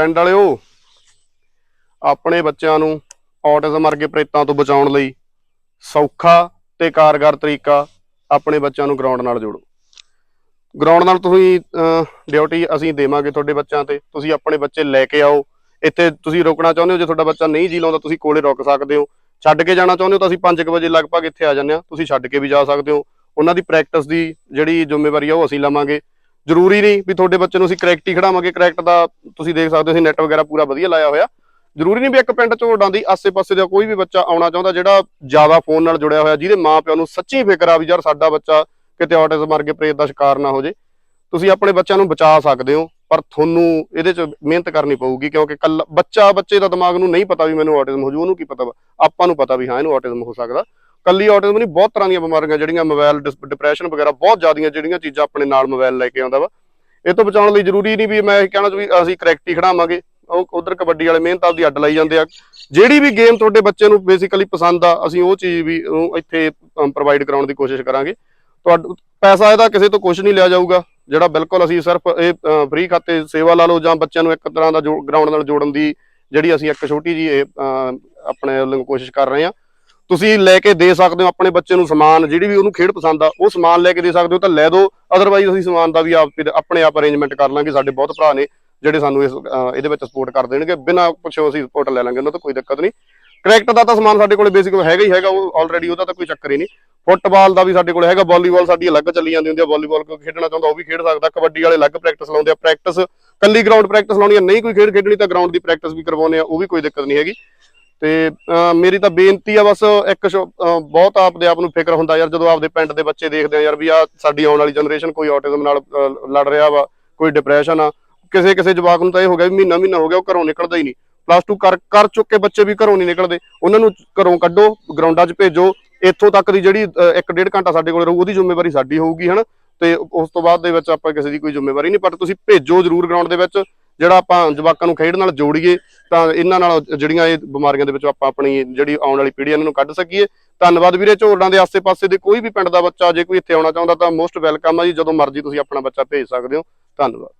ਪਿੰਡ ਵਾਲਿਓ, ਆਪਣੇ ਬੱਚਿਆਂ ਨੂੰ ਔਟਿਜ਼ਮ ਵਰਗੇ ਪ੍ਰੇਤਾਂ ਤੋਂ ਬਚਾਉਣ ਲਈ ਸੌਖਾ ਤੇ ਕਾਰਗਰ ਤਰੀਕਾ ਆਪਣੇ ਬੱਚਿਆਂ ਨੂੰ ਗਰਾਊਂਡ ਨਾਲ ਜੋੜੋ। ਗਰਾਊਂਡ ਨਾਲ ਤੁਸੀਂ ਡਿਊਟੀ ਅਸੀਂ ਦੇਵਾਂਗੇ ਤੁਹਾਡੇ ਬੱਚਿਆਂ ਤੇ। ਤੁਸੀਂ ਆਪਣੇ ਬੱਚੇ ਲੈ ਕੇ ਆਓ। ਇੱਥੇ ਤੁਸੀਂ ਰੋਕਣਾ ਚਾਹੁੰਦੇ ਹੋ, ਜੇ ਤੁਹਾਡਾ ਬੱਚਾ ਨਹੀਂ ਜੀ ਲਾਉਂਦਾ, ਤੁਸੀਂ ਕੋਲੇ ਰੁਕ ਸਕਦੇ ਹੋ। ਛੱਡ ਕੇ ਜਾਣਾ ਚਾਹੁੰਦੇ ਹੋ ਤਾਂ ਅਸੀਂ 5 ਵਜੇ ਲਗਭਗ ਇੱਥੇ ਆ ਜਾਂਦੇ ਹਾਂ। ਤੁਸੀਂ ਛੱਡ ਕੇ ਵੀ ਜਾ ਸਕਦੇ ਹੋ। ਉਹਨਾਂ ਦੀ ਪ੍ਰੈਕਟਿਸ ਦੀ ਜਿਹੜੀ ਜ਼ਿੰਮੇਵਾਰੀ ਆ, ਉਹ ਅਸੀਂ ਲਵਾਂਗੇ। ਜ਼ਰੂਰੀ ਨਹੀਂ ਵੀ ਤੁਹਾਡੇ ਬੱਚੇ ਨੂੰ ਅਸੀਂ ਕਰੈਕਟ ਹੀ ਖੜਾਵਾਂਗੇ ਕਰੈਕਟ ਦਾ ਤੁਸੀਂ ਦੇਖ ਸਕਦੇ ਹੋ, ਅਸੀਂ ਨੈਟ ਵਗੈਰਾ ਪੂਰਾ ਵਧੀਆ ਲਾਇਆ ਹੋਇਆ। ਜ਼ਰੂਰੀ ਨਹੀਂ ਵੀ ਇੱਕ ਪਿੰਡ ਚ ਦੀ ਆਸੇ-ਪਾਸੇ ਦਾ ਕੋਈ ਵੀ ਬੱਚਾ ਆਉਣਾ ਚਾਹੁੰਦਾ, ਜਿਹੜਾ ਜ਼ਿਆਦਾ ਫੋਨ ਨਾਲ ਜੁੜਿਆ ਹੋਇਆ, ਜਿਹਦੇ ਮਾਪਿਆਂ ਨੂੰ ਸੱਚੀ ਫਿਕਰ ਆ ਵੀ ਯਾਰ ਸਾਡਾ ਬੱਚਾ ਕਿਤੇ ਆਟਿਜ਼ਮ ਵਰਗੇ ਪ੍ਰੇਤ ਦਾ ਸ਼ਿਕਾਰ ਨਾ ਹੋ ਜੇ। ਤੁਸੀਂ ਆਪਣੇ ਬੱਚਿਆਂ ਨੂੰ ਬਚਾ ਸਕਦੇ ਹੋ, ਪਰ ਤੁਹਾਨੂੰ ਇਹਦੇ 'ਚ ਮਿਹਨਤ ਕਰਨੀ ਪਊਗੀ, ਕਿਉਂਕਿ ਕੱਲਾ ਬੱਚਾ, ਬੱਚੇ ਦਾ ਦਿਮਾਗ ਨੂੰ ਨਹੀਂ ਪਤਾ ਵੀ ਮੈਨੂੰ ਆਟਿਜ਼ਮ ਹੋ ਜੂ, ਉਹਨੂੰ ਕੀ ਪਤਾ ਵਾ? ਆਪਾਂ ਨੂੰ ਪਤਾ ਵੀ ਹਾਂ, ਇਹਨੂੰ ਆਟਿਜ਼ਮ ਹੋ ਸਕਦਾ। ਕੱਲੀ ਆਟਿਜ਼ਮ ਨਹੀਂ, ਬਹੁਤ ਤਰ੍ਹਾਂ ਦੀਆਂ ਬਿਮਾਰੀਆਂ ਜਿਹੜੀਆਂ ਮੋਬਾਈਲ ਡਿਪਰੈਸ਼ਨ ਵਗੈਰਾ ਬਹੁਤ ਜ਼ਿਆਦੀਆਂ ਜਿਹੜੀਆਂ ਚੀਜ਼ਾਂ ਆਪਣੇ ਨਾਲ ਮੋਬਾਈਲ ਲੈ ਕੇ ਆਉਂਦਾ ਵਾ। ਇਹ ਤੋਂ ਬਚਾਉਣ ਲਈ ਜ਼ਰੂਰੀ ਨਹੀਂ ਵੀ ਮੈਂ ਇਹ ਕਹਿਣਾ ਵੀ ਅਸੀਂ ਕਰੈਕਟ ਹੀ ਖੜਾਵਾਂਗੇ ਉਹ ਉਧਰ ਕਬੱਡੀ ਵਾਲੇ ਮਿਹਨਤ ਆਪਦੀ ਅੱਡ ਲਾਈ ਜਾਂਦੇ ਆ। ਜਿਹੜੀ ਵੀ ਗੇਮ ਤੁਹਾਡੇ ਬੱਚੇ ਨੂੰ ਬੇਸਿਕਲੀ ਪਸੰਦ ਆ, ਅਸੀਂ ਉਹ ਚੀਜ਼ ਵੀ ਉਹਨੂੰ ਇੱਥੇ ਪ੍ਰੋਵਾਈਡ ਕਰਾਉਣ ਦੀ ਕੋਸ਼ਿਸ਼ ਕਰਾਂਗੇ। ਤੁਹਾਡਾ ਪੈਸਾ ਇਹਦਾ ਕਿਸੇ ਤੋਂ ਕੁਝ ਨਹੀਂ ਲਿਆ ਜਾਊਗਾ, ਜਿਹੜਾ ਬਿਲਕੁਲ ਅਸੀਂ ਸਿਰਫ ਇਹ ਫ੍ਰੀ ਖਾਤੇ ਸੇਵਾ ਲਾ ਲਓ ਜਾਂ ਬੱਚਿਆਂ ਨੂੰ ਇੱਕ ਤਰ੍ਹਾਂ ਦਾ ਗਰਾਊਂਡ ਨਾਲ ਜੋੜਨ ਦੀ ਜਿਹੜੀ ਅਸੀਂ ਇੱਕ ਛੋਟੀ ਜੀ ਇਹ ਆਪਣੇ ਵੱਲੋਂ ਕੋਸ਼ਿਸ਼ ਕਰ ਰਹੇ ਹਾਂ ਤੁਸੀਂ ਲੈ ਕੇ ਦੇ ਸਕਦੇ ਹੋ ਆਪਣੇ ਬੱਚੇ ਨੂੰ ਸਮਾਨ, ਜਿਹੜੀ ਵੀ ਉਹਨੂੰ ਖੇਡ ਪਸੰਦ ਆ, ਉਹ ਸਮਾਨ ਲੈ ਕੇ ਦੇ ਸਕਦੇ ਹੋ ਤਾਂ ਲੈ ਦਿਓ ਅਦਰਵਾਈਜ਼ ਅਸੀਂ ਸਮਾਨ ਦਾ ਵੀ ਆਪ ਆਪਣੇ ਆਪ ਅਰੇਂਜਮੈਂਟ ਕਰ ਲਾਂਗੇ, ਸਾਡੇ ਬਹੁਤ ਭਰਾ ਨੇ, ਜਿਹੜੇ ਸਾਨੂੰ ਇਸ ਇਹਦੇ ਵਿੱਚ ਸਪੋਰਟ ਕਰ ਦੇਣਗੇ। ਬਿਨਾਂ ਪੁੱਛੋ ਅਸੀਂ ਸਪੋਰਟ ਲੈ ਲਾਂਗੇ, ਉਹਨਾਂ ਤੋਂ ਕੋਈ ਦਿੱਕਤ ਨਹੀਂ। ਕ੍ਰਿਕਟ ਦਾ ਤਾਂ ਸਮਾਨ ਸਾਡੇ ਕੋਲੇ ਬੇਸਿਕ ਹੈਗਾ ਹੀ ਹੈਗਾ, ਉਹ ਆਲਰੇਡੀ ਉਹਦਾ ਤਾਂ ਕੋਈ ਚੱਕਰ ਹੀ ਨਹੀਂ। ਫੁੱਟਬਾਲ ਦਾ ਵੀ ਸਾਡੇ ਕੋਲ ਹੈਗਾ ਵਾਲੀਬਾਲ ਸਾਡੀ ਅਲੱਗ ਚੱਲੀ ਜਾਂਦੀ ਹੁੰਦੀ ਆ। ਵਾਲੀਬਾਲ ਕੋਈ ਖੇਡਣਾ ਚਾਹੁੰਦਾ ਉਹ ਵੀ ਖੇਡ ਸਕਦਾ, ਕਬੱਡੀ ਵਾਲੇ ਅਲੱਗ ਪ੍ਰੈਕਟਿਸ ਲਾਉਂਦੇ ਆ। ਪ੍ਰੈਕਟਿਸ ਕੱਲੀ ਗਰਾਊਂਡ ਪ੍ਰੈਕਟਿਸ ਲਾਉਣੀ ਆ, ਨਹੀਂ ਕੋਈ ਖੇਡ ਖੇਡਣੀ ਤਾਂ ਗਰਾਊਂਡ ਦੀ ਪ੍ਰੈਕਟਿਸ ਵੀ ਕਰਵਾਉਂਦੇ ਆ, ਉਹ ਵੀ ਕੋਈ ਦਿੱਕਤ ਨਹੀਂ ਹੈਗੀ। ਤੇ ਮੇਰੀ ਤਾਂ ਬੇਨਤੀ ਆ ਬਸ ਇੱਕ ਸ਼ੋ- ਅਹ, ਬਹੁਤ ਆਪ ਨੂੰ ਫਿਕਰ ਹੁੰਦਾ ਯਾਰ ਜਦੋਂ ਆਪਦੇ ਪਿੰਡ ਦੇ ਬੱਚੇ ਦੇਖਦੇ ਆ ਯਾਰ ਵੀ ਆ ਸਾਡੀ ਆਉਣ ਵਾਲੀ ਜਨਰੇਸ਼ਨ ਕੋਈ ਆਟਿਜ਼ਮ ਨਾਲ ਲੜ ਰਿਹਾ ਵਾ ਕੋਈ ਡਿਪਰੈਸ਼ਨ ਆ। ਕਿਸੇ ਕਿਸੇ ਜਵਾਕ ਨੂੰ ਤਾਂ ਇਹ ਹੋ ਗਿਆ ਵੀ ਮਹੀਨਾ ਮਹੀਨਾ ਹੋ ਗਿਆ ਉਹ ਘਰੋਂ ਨਿਕਲਦਾ ਹੀ ਨਹੀਂ। ਪਲੱਸ 2 ਕਰ ਕਰ ਚੁੱਕੇ ਬੱਚੇ ਵੀ ਘਰੋਂ ਨਹੀਂ ਨਿਕਲਦੇ। ਉਹਨਾਂ ਨੂੰ ਘਰੋਂ ਕੱਢੋ ਗਰਾਊਂਡਾਂ 'ਚ ਭੇਜੋ। ਇੱਥੋਂ ਤੱਕ ਦੀ ਜਿਹੜੀ ਅਹ, ਇੱਕ ਡੇਢ ਘੰਟਾ ਸਾਡੇ ਕੋਲ ਰਹੂ ਉਹਦੀ ਜ਼ਿੰਮੇਵਾਰੀ ਸਾਡੀ ਹੋਊਗੀ ਹਨਾ? ਤੇ ਉਸ ਤੋਂ ਬਾਅਦ ਦੇ ਵਿੱਚ ਆਪਾਂ ਕਿਸੇ ਦੀ ਕੋਈ ਜ਼ਿੰਮੇਵਾਰੀ ਨਹੀਂ ਪਰ ਤੁਸੀਂ ਭੇਜੋ ਜ਼ਰੂਰ ਗਰਾਊਂਡ ਦੇ ਵਿੱਚ। ਜਿਹੜਾ ਆਪਾਂ ਜਵਾਕਾਂ ਨੂੰ ਖੇਡ ਨਾਲ ਜੋੜੀਏ, ਤਾਂ ਇਹਨਾਂ ਨਾਲ ਜਿਹੜੀਆਂ ਇਹ ਬਿਮਾਰੀਆਂ ਦੇ ਵਿੱਚੋਂ ਆਪਾਂ ਆਪਣੀ ਜਿਹੜੀ ਆਉਣ ਵਾਲੀ ਪੀੜ੍ਹੀ ਆ, ਇਹਨਾਂ ਨੂੰ ਕੱਢ ਸਕੀਏ। ਧੰਨਵਾਦ ਵੀਰੇ ਝੋੜਾਂ ਦੇ ਆਸੇ-ਪਾਸੇ ਦੇ ਕੋਈ ਵੀ ਪਿੰਡ ਦਾ ਬੱਚਾ ਜੇ ਕੋਈ ਇੱਥੇ ਆਉਣਾ ਚਾਹੁੰਦਾ ਤਾਂ ਮੋਸਟ ਵੈਲਕਮ ਆ ਜੀ, ਜਦੋਂ ਮਰਜ਼ੀ ਤੁਸੀਂ ਆਪਣਾ ਬੱਚਾ ਭੇਜ ਸਕਦੇ ਹੋ। ਧੰਨਵਾਦ।